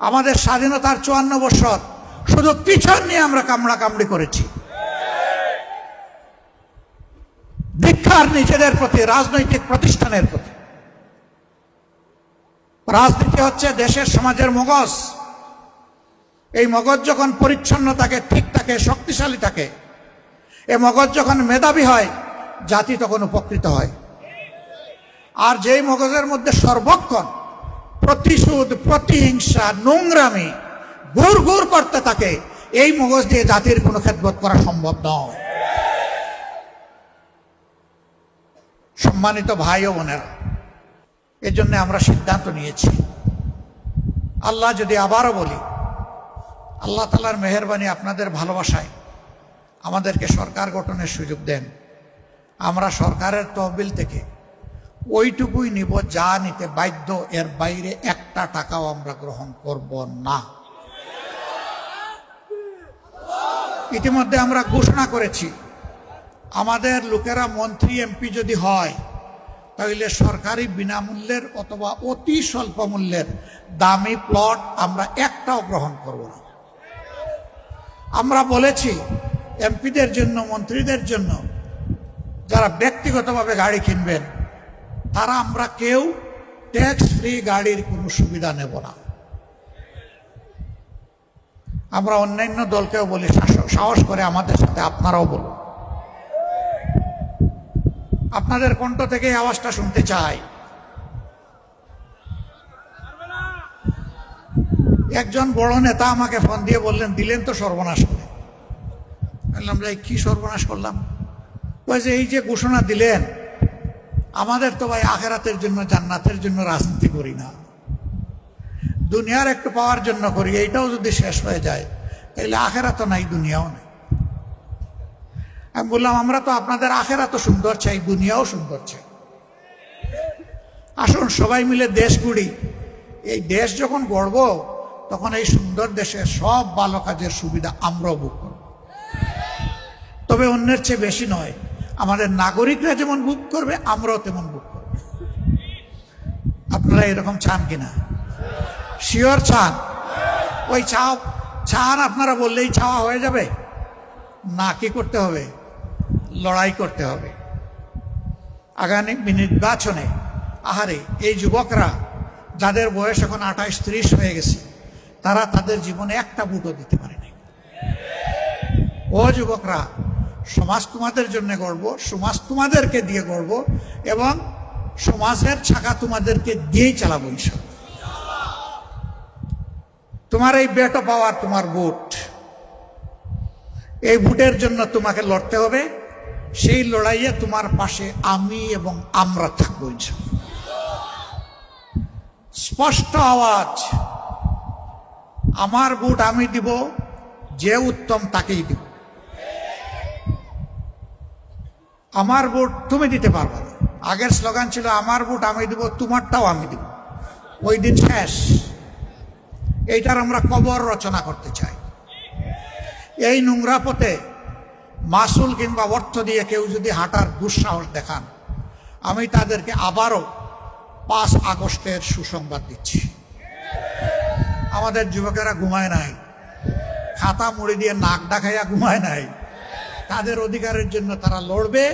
আমাদের স্বাধীনতার চুয়ান্ন বছর শুধু পিছন নিয়ে আমরা কামড়া কামড়ি করেছি। দীক্ষার নিজেদের প্রতি, রাজনৈতিক প্রতিষ্ঠানের প্রতি। রাজনীতি হচ্ছে দেশের সমাজের মগজ। এই মগজ যখন পরিচ্ছন্ন থাকে ঠিক থাকে, শক্তিশালী থাকে, এ মগজ যখন মেধাবী হয়, জাতি তখন উপকৃত হয়। আর যেই মগজের মধ্যে সর্বক্ষণ প্রতিশোধ, প্রতিহিংসা, নোংরামি ঘুর ঘুর করতে থাকে। এই মগজ দিয়ে জাতির কোনো খেদবোধ করা সম্ভব নয়। সম্মানিত ভাই ও বোনেরা, এর জন্য আমরা সিদ্ধান্ত নিয়েছি। আল্লাহ যদি আবারও বলি, আল্লাহ তালার মেহরবানি আপনাদের ভালোবাসায় আমাদেরকে সরকার গঠনের সুযোগ দেন। আমরা সরকারের তহবিল থেকে ওইটুকুই নিব, যা নিতে বাধ্য, এর বাইরে একটা টাকাও আমরা গ্রহণ করব না। ইতিমধ্যে আমরা ঘোষণা করেছি, আমাদের লোকেরা মন্ত্রী, এমপি যদি হয়, তাহলে সরকারি বিনামূল্যের অথবা অতি স্বল্প মূল্যের দামি প্লট আমরা একটাও গ্রহণ করব না। আমরা বলেছি, এমপিদের জন্য, মন্ত্রীদের জন্য, যারা ব্যক্তিগতভাবে গাড়ি কিনবেন তারা আমরা কেউ ট্যাক্স ফ্রি গাড়ির কোনো সুবিধা নেব না। আমরা অন্যান্য দলকেও বলি সাহস করে আমাদের সাথে আপনারাও বলুন। আপনাদের কণ্ঠ থেকে আওয়াজটা শুনতে চাই। একজন বড় নেতা আমাকে ফোন দিয়ে বললেন, দিলেন তো সর্বনাশ করে। বললাম যে কি সর্বনাশ করলাম? ওই যে এই যে ঘোষণা দিলেন আমাদের তো ভাই আখেরাতের জন্য, জান্নাতের জন্য রাজনীতি করি না। দুনিয়ার একটু পাওয়ার জন্য করি, এইটাও যদি শেষ হয়ে যায় তাহলে আখেরা তো নাই, দুনিয়াও নেই। আমি বললাম, আমরা তো আপনাদের আখেরা তো সুন্দর চাই, দুনিয়াও সুন্দর চাই। আসুন, সবাই মিলে দেশ গুড়ি। এই দেশ যখন গড়ব, তখন এই সুন্দর দেশের সব ভালো কাজের সুবিধা আমরাও ভোগ করব। তবে অন্যের চেয়ে বেশি নয় আমাদের নাগরিকরা যেমন বুক করবে, আমরাও তেমন বুক করব। আপনারা এরকম চান কিনা? শিওর চান? ওই চাও, চান আপনারা বললেই চাওয়া হয়ে যাবে। না কি করতে হবে? লড়াই করতে হবে। আগামী নির্বাচনে আহারে, এই যুবকরা যাদের বয়স এখন আঠাইশ ত্রিশ হয়ে গেছে, তারা তাদের জীবনে একটা বুটও দিতে পারেনি ও যুবকরা সমাজ তোমাদের জন্য গর্ব সমাজ তোমাদেরকে দিয়ে গর্ব এবং সমাজের ছাকা তোমাদেরকে দিয়েই চালাবো ইনশাল তোমার এই বেটো পাওয়ার, তোমার ভোট, এই ভোটের জন্য তোমাকে লড়তে হবে। সেই লড়াইয়ে তোমার পাশে আমি এবং আমরা থাকব স্পষ্ট আওয়াজ, আমার ভোট আমি দিব, যে উত্তম তাকেই দিব। আমার ভোট তুমি দিতে পারবে না। আগের স্লোগান ছিল, আমার ভোট আমি দিব, তোমারটাও আমি দিব। ওই দিন শেষ। এইটার আমরা কবর রচনা করতে চাই। এই নোংরা পথে মাসুল কিংবা অর্থ দিয়ে কেউ যদি হাঁটার দুঃসাহস দেখান, আমি তাদেরকে আবারও পাঁচ আগস্টের সুসংবাদ দিচ্ছি। আমাদের যুবকেরা ঘুমায় নাই। খাতা মুড়ি দিয়ে নাক ডাকাইয়া ঘুমায় নাই। তাদের অধিকারের জন্য তারা লড়বে,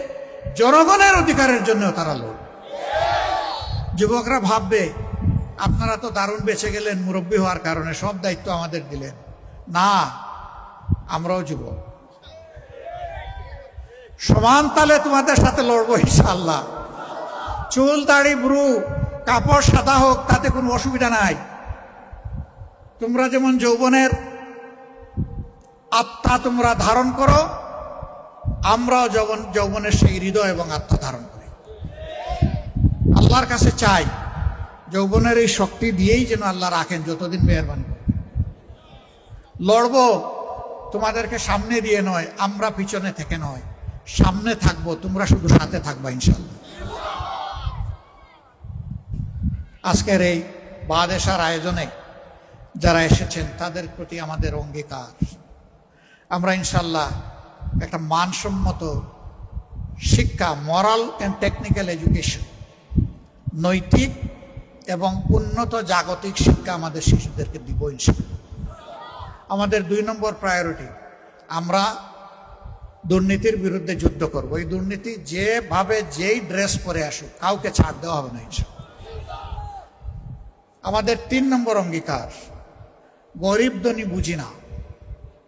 জনগণের অধিকারের জন্য তারা লড়বে। যুবকরা ভাববে, আপনারা তো দারুণ বেঁচে গেলেন, মুরব্বী হওয়ার কারণে সব দায়িত্ব আমাদের দিলেন। না, আমরাও যুবক। সমান তালে তোমাদের সাথে লড়বো ইনশাল্লাহ চুল, দাড়ি ব্রু কাপড়, সাদা হোক, তাতে কোনো অসুবিধা নাই। তোমরা যেমন যৌবনের আত্মা তোমরা ধারণ করো আমরাও যৌবন, যৌবনের সেই হৃদয় এবং আত্মা ধারণ করি। আল্লাহর কাছে চাই, যৌবনের এই শক্তি দিয়েই যেন আল্লাহ রাখেন, যতদিন মেহরবানি লড়বো তোমাদেরকে সামনে দিয়ে নয়, আমরা পিছনে থেকে নয়। সামনে থাকব, তোমরা শুধু সাথে থাকবা ইনশাল্লাহ আজকের এই বাদেশার আয়োজনে যারা এসেছেন, তাদের প্রতি আমাদের অঙ্গীকার। আমরা ইনশাল্লাহ একটা মানসম্মত শিক্ষা মরাল অ্যান্ড টেকনিক্যাল এডুকেশন নৈতিক এবং উন্নত জাগতিক শিক্ষা আমাদের শিশুদেরকে দিব আমাদের দুই নম্বর প্রায়োরিটি আমরা দুর্নীতির বিরুদ্ধে যুদ্ধ করব। এই দুর্নীতি যেভাবে যেই ড্রেস পরে আসুক, কাউকে ছাড় দেওয়া হবে না আমাদের তিন নম্বর অঙ্গীকার, গরিব ধনী বুঝি না।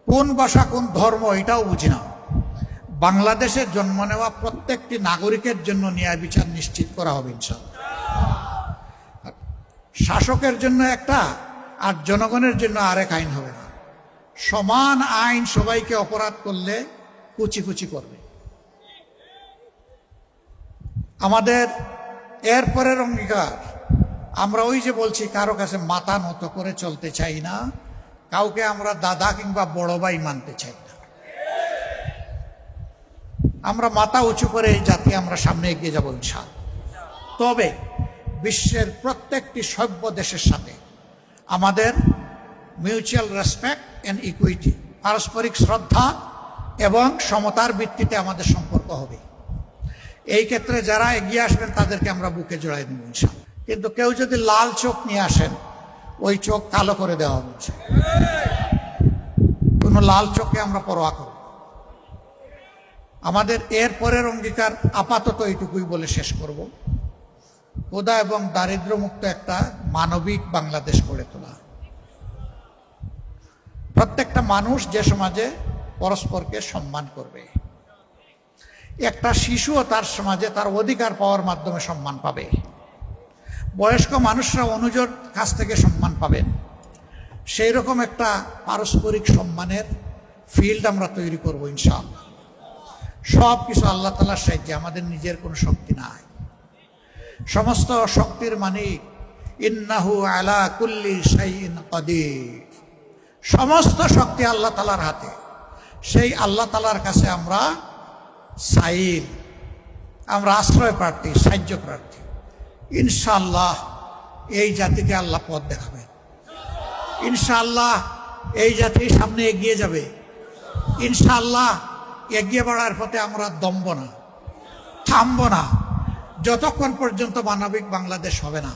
কোন ভাষা কোন ধর্ম, এটাও বুঝি না। বাংলাদেশে জন্ম নেওয়া প্রত্যেকটি নাগরিকের জন্য ন্যায় বিচার নিশ্চিত করা হবে শাসকের জন্য একটা, আর জনগণের জন্য আরেক আইন হবে না। সমান আইন সবাইকে অপরাধ করলে কুচি কুচি করবে। আমাদের এরপরের অঙ্গীকার, আমরা ওই যে বলছি, কারও কাছে মাথা নত করে চলতে চাই না, কাউকে আমরা দাদা কিংবা বড় ভাই মানতে চাই না। আমরা মাথা উঁচু করে এই জাতি আমরা সামনে এগিয়ে যাব ইনশাল তবে বিশ্বের প্রত্যেকটি সভ্য দেশের সাথে আমাদের মিউচুয়াল রেসপেক্ট অ্যান্ড ইকুইটি পারস্পরিক শ্রদ্ধা এবং সমতার ভিত্তিতে আমাদের সম্পর্ক হবে। এই ক্ষেত্রে যারা এগিয়ে আসবেন তাদেরকে আমরা বুকে জড়াই দেব ইনশাল্লাহ কিন্তু কেউ যদি লাল চোখ নিয়ে আসেন, ওই চোখ কালো করে দেওয়া হবে কোনো লাল চোখকে আমরা পরোয়া করব না। আমাদের এর পরের অঙ্গীকার আপাতত এইটুকুই বলে শেষ করব। কোদা এবং দারিদ্র মুক্ত একটা মানবিক বাংলাদেশ গড়ে তোলা। প্রত্যেকটা মানুষ যে সমাজে পরস্পরকে সম্মান করবে। একটা শিশুও তার সমাজে তার অধিকার পাওয়ার মাধ্যমে সম্মান পাবে। বয়স্ক মানুষরা অনুজোর কাছ থেকে সম্মান পাবেন। সেই রকম একটা পারস্পরিক সম্মানের ফিল্ড আমরা তৈরি করব ইনশাআল্লাহ। সব কিছু আল্লাহ তালার সাহায্যে, আমাদের নিজের কোনো শক্তি নাই। সমস্ত শক্তির মালিক, ইন্নাহু আলা কুল্লি শাইইন কাদির। সমস্ত শক্তি আল্লাহ তালার হাতে। সেই আল্লাহ তালার কাছে আমরা সাইল, আমরা আশ্রয় প্রার্থী, সাহায্য প্রার্থী। ইনশাআল্লাহ এই জাতিকে আল্লাহ পথ দেখাবেন। ইনশাআল্লাহ এই জাতি সামনে এগিয়ে যাবে। ইনশাআল্লাহ এগিয়ে বাড়ার পথে আমরা দম্ব না, থামব না। যতক্ষণ পর্যন্ত মানবিক বাংলাদেশ হবে না,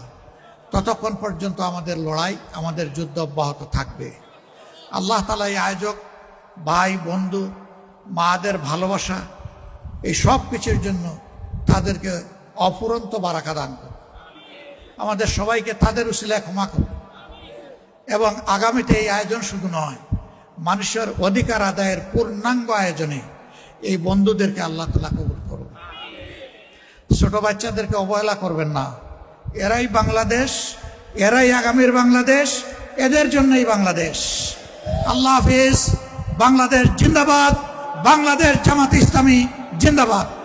ততক্ষণ পর্যন্ত আমাদের লড়াই, আমাদের যুদ্ধ অব্যাহত থাকবে। আল্লাহ তালা এই আয়োজক, ভাই, বন্ধু, মাদের ভালোবাসা, এই সব কিছুর জন্য তাদেরকে অফুরন্ত বারাকা দান করুন। আমাদের সবাইকে তাদের উসিলায় ক্ষমা করুন। এবং আগামীতে এই আয়োজন শুধু নয়, মানুষের অধিকার আদায়ের পূর্ণাঙ্গ আয়োজনে এই বন্ধুদেরকে আল্লাহ তালা কবুল করুন। ছোট বাচ্চাদেরকে অবহেলা করবেন না। এরাই বাংলাদেশ, এরাই আগামীর বাংলাদেশ, এদের জন্যই বাংলাদেশ। আল্লাহ হাফিজ, বাংলাদেশ জিন্দাবাদ, বাংলাদেশ জামাত ইসলামী জিন্দাবাদ।